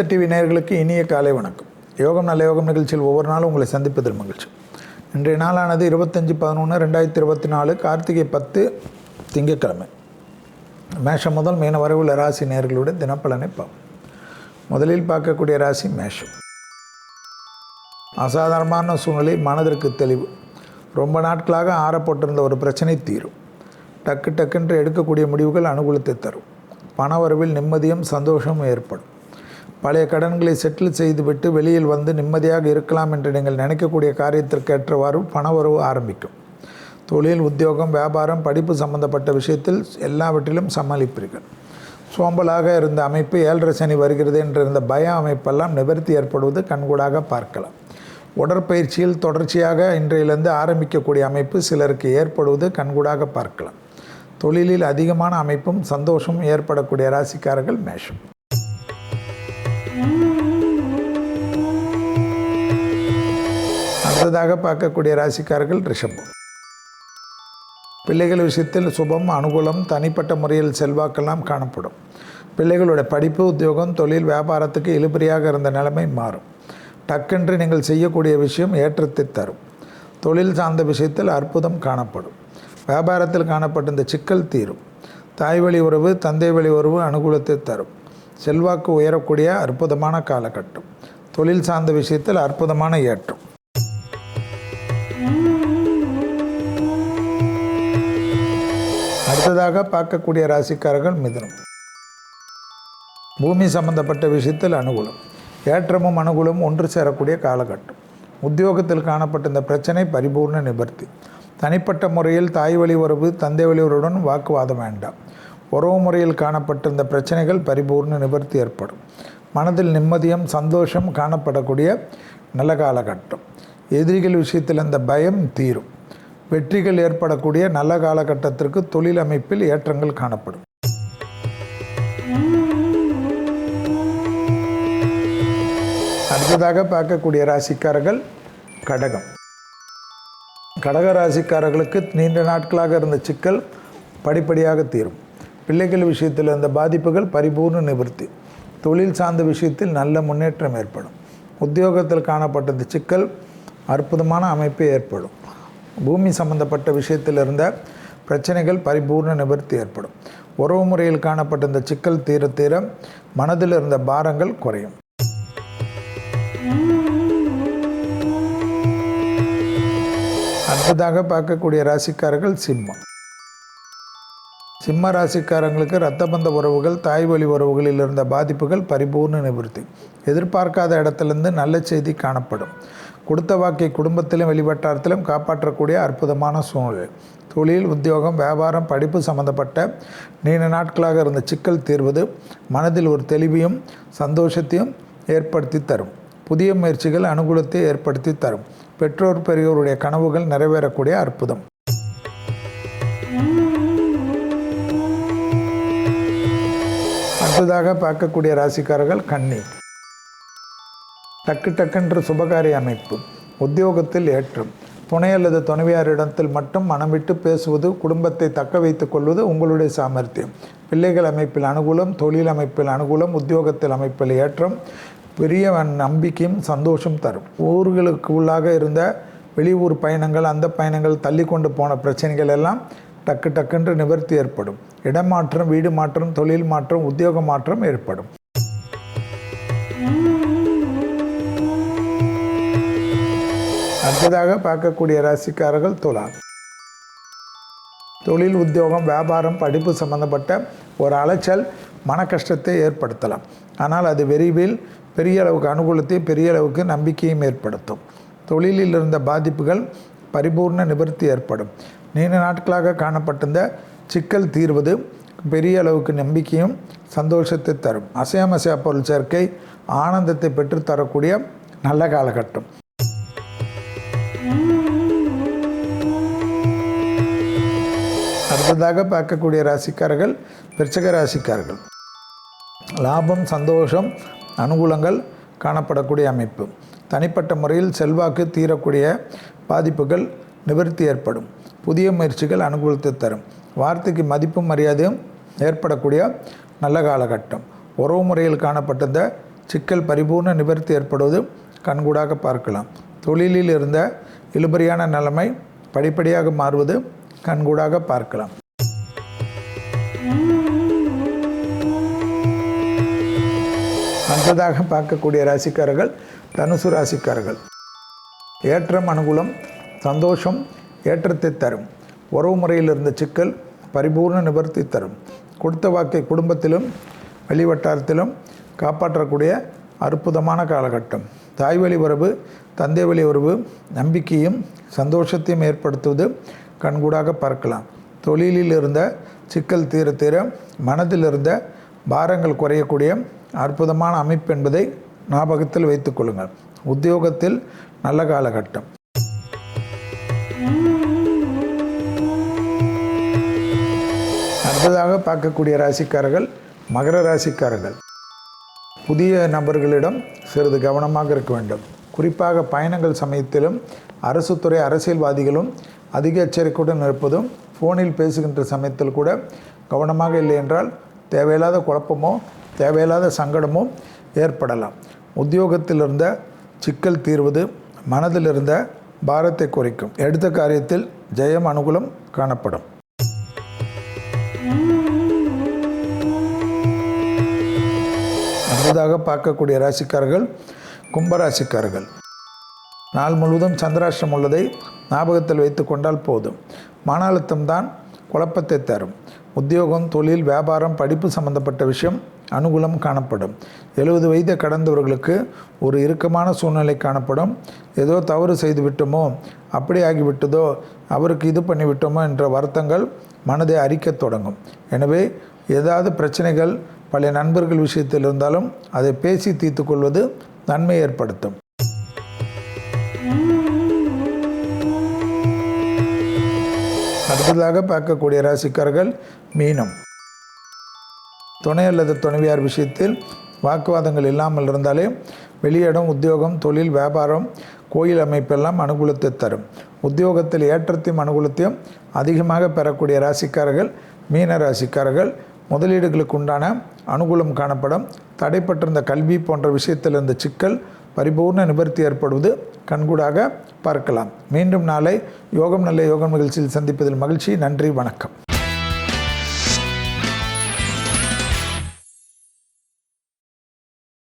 வேத டிவி நேயர்களுக்கு இனிய காலை வணக்கம். யோகம் நல்ல யோகம் நிகழ்ச்சியில் ஒவ்வொரு நாளும் உங்களை சந்திப்பதில் மகிழ்ச்சி. இன்றைய நாளானது இருபத்தஞ்சி பதினொன்று ரெண்டாயிரத்தி இருபத்தி நாலு கார்த்திகை பத்து திங்கட்கிழமை. மேஷம் முதல் மீன வரவுள்ள ராசி நேர்களுடைய தினப்பலனை பார்ப்போம். முதலில் பார்க்கக்கூடிய ராசி மேஷம். அசாதாரணமான சூழ்நிலை மனதிற்கு தெளிவு. ரொம்ப நாட்களாக ஆறப்பட்டிருந்த ஒரு பிரச்சனை தீரும். டக்கு டக்குன்று எடுக்கக்கூடிய முடிவுகள் அனுகூலத்தை தரும். பணவரவில் நிம்மதியும் சந்தோஷமும் ஏற்படும். பழைய கடன்களை செட்டில் செய்துவிட்டு வெளியில் வந்து நிம்மதியாக இருக்கலாம் என்று நீங்கள் நினைக்கக்கூடிய காரியத்திற்கு ஏற்றவாறு பணவரவு ஆரம்பிக்கும். தொழில் உத்தியோகம் வியாபாரம் படிப்பு சம்பந்தப்பட்ட விஷயத்தில் எல்லாவற்றிலும் சமாளிப்பீர்கள். சோம்பலாக இருந்த அமைப்பு ஏழரை சனி வருகிறது என்றிருந்த பய அமைப்பெல்லாம் நிவர்த்தி ஏற்படுவது கண்கூடாக பார்க்கலாம். உடற்பயிற்சியில் தொடர்ச்சியாக இன்றையிலிருந்து ஆரம்பிக்கக்கூடிய அமைப்பு சிலருக்கு ஏற்படுவது கண்கூடாக பார்க்கலாம். தொழிலில் அதிகமான அமைப்பும் சந்தோஷமும் ஏற்படக்கூடிய ராசிக்காரர்கள் மேஷம். அடுத்ததாக பார்க்கக்கூடிய ராசிக்காரர்கள் ரிஷபம். பிள்ளைகள் விஷயத்தில் சுபம் அனுகூலம் தனிப்பட்ட முறையில் செல்வாக்கெல்லாம் காணப்படும். பிள்ளைகளுடைய படிப்பு உத்தியோகம் தொழில் வியாபாரத்துக்கு இழுபறியாக இருந்த நிலைமை மாறும். டக்கென்று நீங்கள் செய்யக்கூடிய விஷயம் ஏற்றத்தை தரும். தொழில் சார்ந்த விஷயத்தில் அற்புதம் காணப்படும். வியாபாரத்தில் காணப்பட்ட இந்த சிக்கல் தீரும். தாய் வழி உறவு தந்தை வழி உறவு அனுகூலத்தை தரும். செல்வாக்கு உயரக்கூடிய அற்புதமான காலகட்டம். தொழில் சார்ந்த விஷயத்தில் அற்புதமான ஏற்றம். அடுத்ததாக பார்க்கக்கூடிய ராசிக்காரர்கள் மிதுனம். பூமி சம்பந்தப்பட்ட விஷயத்தில் அனுகூலம். ஏற்றமும் அனுகூலமும் ஒன்று சேரக்கூடிய காலகட்டம். உத்தியோகத்தில் காணப்பட்ட இந்த பிரச்சனை பரிபூர்ண நிபர்த்தி தனிப்பட்ட முறையில் தாய் வழி உறவு தந்தை வழி உறவுடன் வாக்குவாதம் வேண்டாம். உறவு முறையில் காணப்பட்ட இந்த பிரச்சனைகள் பரிபூர்ண நிவர்த்தி ஏற்படும். மனதில் நிம்மதியும் சந்தோஷம் காணப்படக்கூடிய நல்ல காலகட்டம். எதிரிகள் விஷயத்தில் அந்த பயம் தீரும். வெற்றிகள் ஏற்படக்கூடிய நல்ல காலகட்டத்திற்கு தொழில் அமைப்பில் ஏற்றங்கள் காணப்படும். அடுத்ததாக பார்க்கக்கூடிய ராசிக்காரர்கள் கடகம். கடக ராசிக்காரர்களுக்கு நீண்ட நாட்களாக இருந்த சிக்கல் படிப்படியாக தீரும். பிள்ளைகள் விஷயத்தில் இருந்த பாதிப்புகள் பரிபூர்ண நிவர்த்தி. தொழில் சார்ந்த விஷயத்தில் நல்ல முன்னேற்றம் ஏற்படும். உத்தியோகத்தில் காணப்பட்ட சிக்கல் அற்புதமான அமைப்பு ஏற்படும். பூமி சம்பந்தப்பட்ட விஷயத்தில் இருந்த பிரச்சனைகள் பரிபூர்ண நிவர்த்தி ஏற்படும். உறவு முறையில் காணப்பட்ட இந்த சிக்கல் தீர தீர மனதில் இருந்த பாரங்கள் குறையும். அடுத்ததாக பார்க்கக்கூடிய ராசிக்காரர்கள் சிம்மம். சிம்ம ராசிக்காரங்களுக்கு இரத்தபந்த உறவுகள் தாய் வழி உறவுகளில் இருந்த பாதிப்புகள் பரிபூர்ண நிவர்த்தி. எதிர்பார்க்காத இடத்துலேருந்து நல்ல செய்தி காணப்படும். கொடுத்த வாக்கை குடும்பத்திலும் வெளிவட்டாரத்திலும் காப்பாற்றக்கூடிய அற்புதமான சூழ்நிலை. தொழில் உத்தியோகம் வியாபாரம் படிப்பு சம்பந்தப்பட்ட நீண்ட நாட்களாக இருந்த சிக்கல் தீர்வது மனதில் ஒரு தெளிவையும் சந்தோஷத்தையும் ஏற்படுத்தி தரும். புதிய முயற்சிகள் அனுகூலத்தை ஏற்படுத்தி தரும். பெற்றோர் பெரியோருடைய கனவுகள் நிறைவேறக்கூடிய அற்புதம். அடுத்ததாக பார்க்கக்கூடிய ராசிக்காரர்கள் கண்ணி டக்கு டக்கென்று சுபகாரிய அமைப்பு உத்தியோகத்தில் ஏற்றம். துணை அல்லது துணைவியாரிடத்தில் மட்டும் மனம் விட்டு பேசுவது குடும்பத்தை தக்க வைத்துக் கொள்வது உங்களுடைய சாமர்த்தியம். பிள்ளைகள் அமைப்பில் அனுகூலம் தொழில் அமைப்பில் அனுகூலம் உத்தியோகத்தில் அமைப்பில் ஏற்றம். பெரிய நம்பிக்கையும் சந்தோஷம் தரும். ஊர்களுக்கு உள்ளாக இருந்த வெளியூர் பயணங்கள் அந்த பயணங்கள் தள்ளி கொண்டு போன பிரச்சனைகள் எல்லாம் டக்கு டக்குன்று நிவர்த்தி ஏற்படும். இடமாற்றம் வீடு மாற்றம் தொழில் மாற்றம் உத்தியோக மாற்றம் ஏற்படும். அடுத்ததாக பார்க்கக்கூடிய ராசிக்காரர்கள் துலாம். தொழில் உத்தியோகம் வியாபாரம் படிப்பு சம்பந்தப்பட்ட ஒரு அலைச்சல் மன கஷ்டத்தை ஏற்படுத்தலாம். ஆனால் அது விரைவில் பெரிய அளவுக்கு அனுகூலத்தை பெரிய அளவுக்கு நம்பிக்கையும் ஏற்படுத்தும். தொழிலில் இருந்த பாதிப்புகள் பரிபூர்ண நிவர்த்தி ஏற்படும். நீண்ட நாட்களாக காணப்பட்டிருந்த சிக்கல் தீர்வது பெரிய அளவுக்கு நம்பிக்கையும் சந்தோஷத்தை தரும். அசையாமசையா பொருள் சேர்க்கை ஆனந்தத்தை பெற்றுத்தரக்கூடிய நல்ல காலகட்டம். அடுத்ததாக பார்க்கக்கூடிய ராசிக்காரர்கள் விருச்சக ராசிக்காரர்கள். லாபம் சந்தோஷம் அனுகூலங்கள் காணப்படக்கூடிய அமைப்பு. தனிப்பட்ட முறையில் செல்வாக்கு தீரக்கூடிய பாதிப்புகள் நிவர்த்தி ஏற்படும். புதிய முயற்சிகள் அனுகூலத்தை தரும். வார்த்தைக்கு மதிப்பும் மரியாதையும் ஏற்படக்கூடிய நல்ல காலகட்டம். உறவு முறையில் காணப்பட்டிருந்த சிக்கல் பரிபூர்ண நிவர்த்தி ஏற்படுவது கண்கூடாக பார்க்கலாம். தொழிலில் இருந்த இழுபறியான நிலைமை படிப்படியாக மாறுவது கண்கூடாக பார்க்கலாம். அடுத்ததாக பார்க்கக்கூடிய ராசிக்காரர்கள் தனுசு ராசிக்காரர்கள். ஏற்றம் அனுகூலம் சந்தோஷம் ஏற்றத்தை தரும். உறவு முறையில் இருந்த சிக்கல் பரிபூர்ண நிவர்த்தி தரும். கொடுத்த வாக்கை குடும்பத்திலும் வெளிவட்டாரத்திலும் காப்பாற்றக்கூடிய அற்புதமான காலகட்டம். தாய் வழி உறவு தந்தை வழி உறவு நம்பிக்கையும் சந்தோஷத்தையும் ஏற்படுத்துவது கண்கூடாக பார்க்கலாம். தொழிலில் இருந்த சிக்கல் தீர தீர மனதில் இருந்த பாரங்கள் குறையக்கூடிய அற்புதமான அமைப்பு என்பதை ஞாபகத்தில் வைத்துக் கொள்ளுங்கள். உத்தியோகத்தில் நல்ல காலகட்டம். அடுத்ததாக பார்க்கக்கூடிய ராசிக்காரர்கள் மகர ராசிக்காரர்கள். புதிய நபர்களிடம் சிறிது கவனமாக இருக்க வேண்டும். குறிப்பாக பயணங்கள் சமயத்திலும் அரசு துறை அரசியல்வாதிகளும் அதிக எச்சரிக்கையுடன் இருப்பதும் ஃபோனில் பேசுகின்ற சமயத்தில் கூட கவனமாக இல்லை என்றால் தேவையில்லாத குழப்பமோ தேவையில்லாத சங்கடமோ ஏற்படலாம். உத்தியோகத்தில் இருந்த சிக்கல் தீர்வது மனதில் இருந்த பாரத்தை குறைக்கும். எடுத்த காரியத்தில் ஜெயம் அனுகூலம் காணப்படும். அடுத்ததாக பார்க்கக்கூடிய ராசிக்காரர்கள் கும்பராசிக்காரர்கள். நாள் முழுவதும் சந்திராஷ்டிரம் உள்ளதை ஞாபகத்தில் வைத்து கொண்டால் போதும். மன அழுத்தம் தான் குழப்பத்தை தரும். உத்தியோகம் தொழில் வியாபாரம் படிப்பு சம்பந்தப்பட்ட விஷயம் அனுகூலம் காணப்படும். எழுபது வயதை கடந்தவர்களுக்கு ஒரு இறுக்கமான சூழ்நிலை காணப்படும். ஏதோ தவறு செய்து விட்டோமோ அப்படி ஆகிவிட்டதோ அவருக்கு இது பண்ணிவிட்டோமோ என்ற வருத்தங்கள் மனதை அரிக்கத் தொடங்கும். எனவே ஏதாவது பிரச்சனைகள் பழைய நண்பர்கள் விஷயத்தில் இருந்தாலும் அதை பேசி தீர்த்து கொள்வது நன்மை ஏற்படுத்தும். அடுத்ததாக பார்க்கக்கூடிய ராசிக்காரர்கள் மீனம். துணை அல்லது துணைவியார் விஷயத்தில் வாக்குவாதங்கள் இல்லாமல் இருந்தாலே வெளியிடம் உத்தியோகம் தொழில் வியாபாரம் கோயில் அமைப்பெல்லாம் அனுகூலத்தை தரும். உத்தியோகத்தில் ஏற்றத்தையும் அனுகூலத்தையும் அதிகமாக பெறக்கூடிய ராசிக்காரர்கள் மீன ராசிக்காரர்கள் முதலீடுகளுக்கு உண்டான அனுகூலம் காணப்படும். தடைப்பட்டிருந்த கல்வி போன்ற விஷயத்தில் இருந்த சிக்கல் பரிபூர்ண நிவர்த்தி ஏற்படுவது கண்கூடாக பார்க்கலாம். மீண்டும் நாளை யோகம் நல்ல யோகம் நிகழ்ச்சியில் சந்திப்பதில் மகிழ்ச்சி. நன்றி வணக்கம்.